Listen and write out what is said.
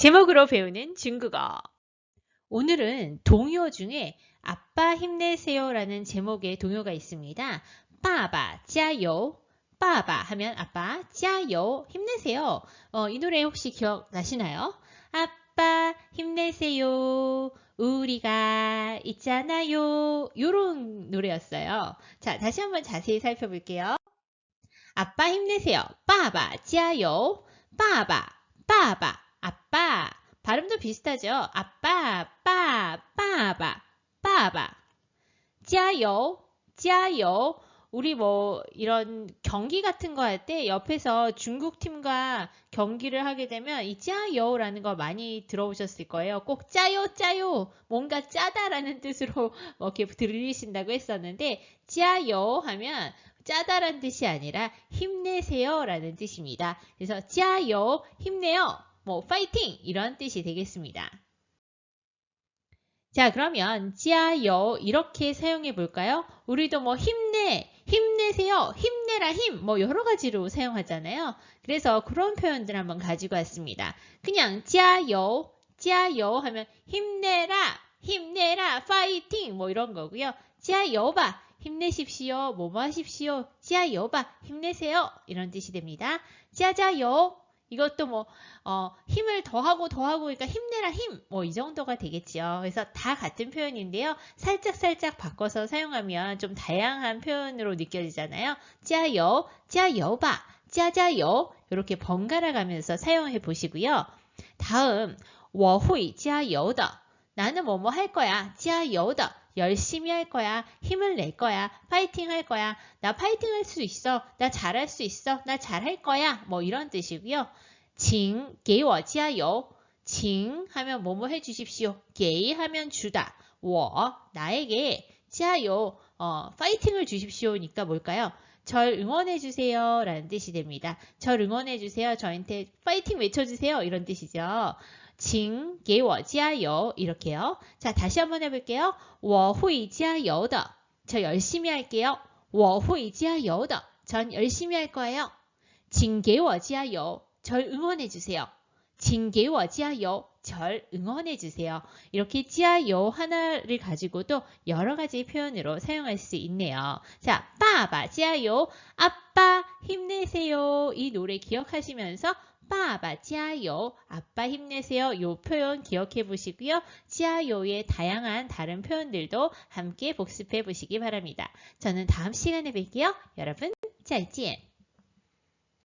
제목으로 배우는 중국어. 오늘은 동요 중에 아빠 힘내세요라는 제목의 동요가 있습니다. 빠바 짜요. 빠바 하면 아빠 짜요 힘내세요. 어, 이 노래 혹시 기억나시나요? 아빠 힘내세요. 우리가 있잖아요. 요런 노래였어요. 자, 다시 한번 자세히 살펴볼게요. 아빠 힘내세요. 빠바 짜요. 빠바 빠바 아빠 발음도 비슷하죠. 아빠 빠 빠바 빠바 짜요 짜요 우리 뭐 이런 경기 같은 거 할 때 옆에서 중국 팀과 경기를 하게 되면 이 짜요라는 거 많이 들어보셨을 거예요. 꼭 짜요 짜요 뭔가 짜다라는 뜻으로 뭐 이렇게 들리신다고 했었는데 짜요 하면 짜다란 뜻이 아니라 힘내세요라는 뜻입니다. 그래서 짜요 힘내요 뭐 파이팅 이런 뜻이 되겠습니다. 자 그러면 짜요 이렇게 사용해 볼까요? 우리도 뭐 힘내 힘내세요 힘내라 힘 뭐 여러 가지로 사용하잖아요. 그래서 그런 표현들 한번 가지고 왔습니다. 그냥 짜요 짜요 하면 힘내라 힘내라 파이팅 뭐 이런 거고요. 짜요바 힘내십시오 뭐뭐 하십시오 짜요바 힘내세요 이런 뜻이 됩니다. 짜자요 이것도 뭐 어, 힘을 더하고 더하고 그러니까 힘내라 힘 뭐 이 정도가 되겠지요. 그래서 다 같은 표현인데요. 살짝 살짝 바꿔서 사용하면 좀 다양한 표현으로 느껴지잖아요. 짜요, 짜요바, 짜자요 이렇게 번갈아 가면서 사용해 보시고요. 다음 워후이 짜요더 나는 뭐뭐 할 거야 짜요더 열심히 할 거야. 힘을 낼 거야. 파이팅 할 거야. 나 파이팅 할 수 있어. 나 잘할 수 있어. 나 잘할 거야. 뭐 이런 뜻이고요. 징, 게워지아요. 징 하면 뭐뭐 해주십시오. 게이 하면 주다. 워, 나에게 지아요. 어, 파이팅을 주십시오니까 뭘까요? 절 응원해주세요. 라는 뜻이 됩니다. 절 응원해주세요. 저한테 파이팅 외쳐주세요. 이런 뜻이죠. 请给我加油 이렇게요. 자, 다시 한번 해 볼게요. 我会加油的. 저 열심히 할게요. 我会加油的. 전 열심히 할 거예요. 请给我加油. 절 응원해 주세요. 请给我加油. 절 응원해 주세요. 이렇게 짜요 하나를 가지고도 여러 가지 표현으로 사용할 수 있네요. 자, 빠바 짜요, 아빠 힘내세요. 이 노래 기억하시면서 빠바 짜요, 아빠 힘내세요. 이 표현 기억해 보시고요. 짜요의 다양한 다른 표현들도 함께 복습해 보시기 바랍니다. 저는 다음 시간에 뵐게요. 여러분, 再见.